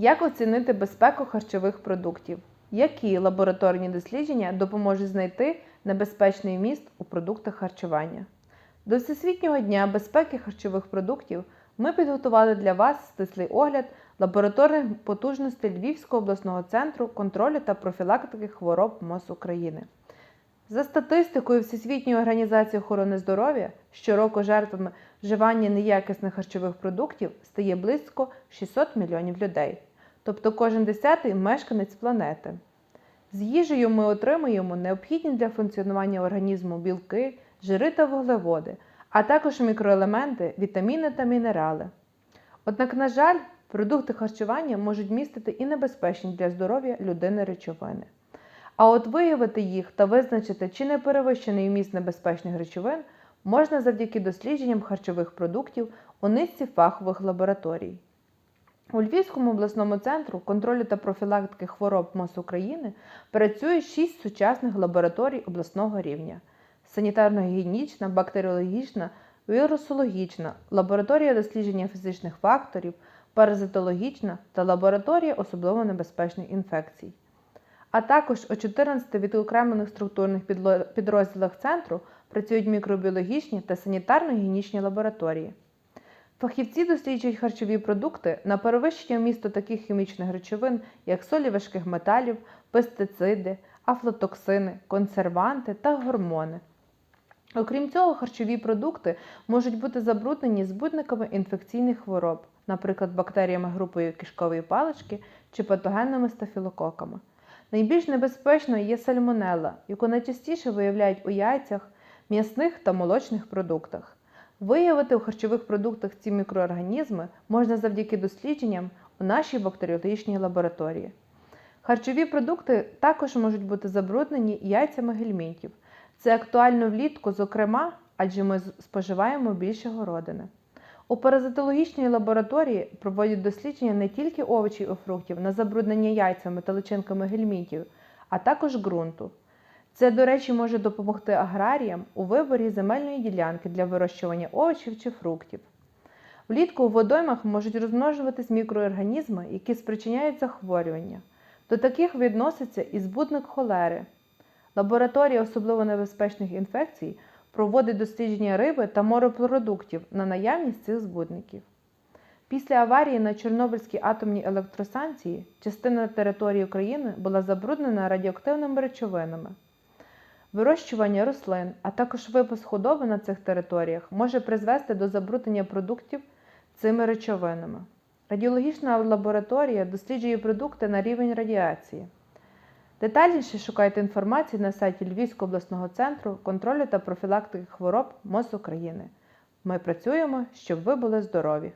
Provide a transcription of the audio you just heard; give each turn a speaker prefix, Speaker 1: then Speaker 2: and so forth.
Speaker 1: Як оцінити безпеку харчових продуктів? Які лабораторні дослідження допоможуть знайти небезпечний вміст у продуктах харчування? До Всесвітнього дня безпеки харчових продуктів ми підготували для вас стислий огляд лабораторних потужностей Львівського обласного центру контролю та профілактики хвороб МОЗ України. За статистикою Всесвітньої організації охорони здоров'я, щороку жертвами вживання неякісних харчових продуктів стає близько 600 мільйонів людей, тобто кожен десятий мешканець планети. З їжею ми отримуємо необхідні для функціонування організму білки, жири та вуглеводи, а також мікроелементи, вітаміни та мінерали. Однак, на жаль, продукти харчування можуть містити і небезпечні для здоров'я людини речовини. А от виявити їх та визначити, чи не перевищений вміст небезпечних речовин можна завдяки дослідженням харчових продуктів у низці фахових лабораторій. У Львівському обласному центру контролю та профілактики хвороб МОЗ України працює 6 сучасних лабораторій обласного рівня: санітарно-гігієнічна, бактеріологічна, вірусологічна, лабораторія дослідження фізичних факторів, паразитологічна та лабораторія особливо небезпечних інфекцій. А також у 14 відокремлених структурних підрозділах центру працюють мікробіологічні та санітарно-гігієнічні лабораторії. Фахівці досліджують харчові продукти на перевищення вмісту таких хімічних речовин, як солі важких металів, пестициди, афлотоксини, консерванти та гормони. Окрім цього, харчові продукти можуть бути забруднені збудниками інфекційних хвороб, наприклад, бактеріями групою кишкової палички чи патогенними стафілококами. Найбільш небезпечною є сальмонелла, яку найчастіше виявляють у яйцях, м'ясних та молочних продуктах. Виявити у харчових продуктах ці мікроорганізми можна завдяки дослідженням у нашій бактеріологічній лабораторії. Харчові продукти також можуть бути забруднені яйцями гельмінтів. Це актуально влітку, зокрема, адже ми споживаємо більше городини. У паразитологічній лабораторії проводять дослідження не тільки овочів і фруктів на забруднення яйцями та личинками гельмінтів, а також ґрунту. Це, до речі, може допомогти аграріям у виборі земельної ділянки для вирощування овочів чи фруктів. Влітку у водоймах можуть розмножуватись мікроорганізми, які спричиняють захворювання. До таких відноситься і збудник холери. Лабораторія особливо небезпечних інфекцій проводить дослідження риби та морепродуктів на наявність цих збудників. Після аварії на Чорнобильській атомній електростанції частина території України була забруднена радіоактивними речовинами. Вирощування рослин, а також випуск худоби на цих територіях може призвести до забруднення продуктів цими речовинами. Радіологічна лабораторія досліджує продукти на рівень радіації. Детальніше шукайте інформацію на сайті Львівського обласного центру контролю та профілактики хвороб МОЗ України. Ми працюємо, щоб ви були здорові!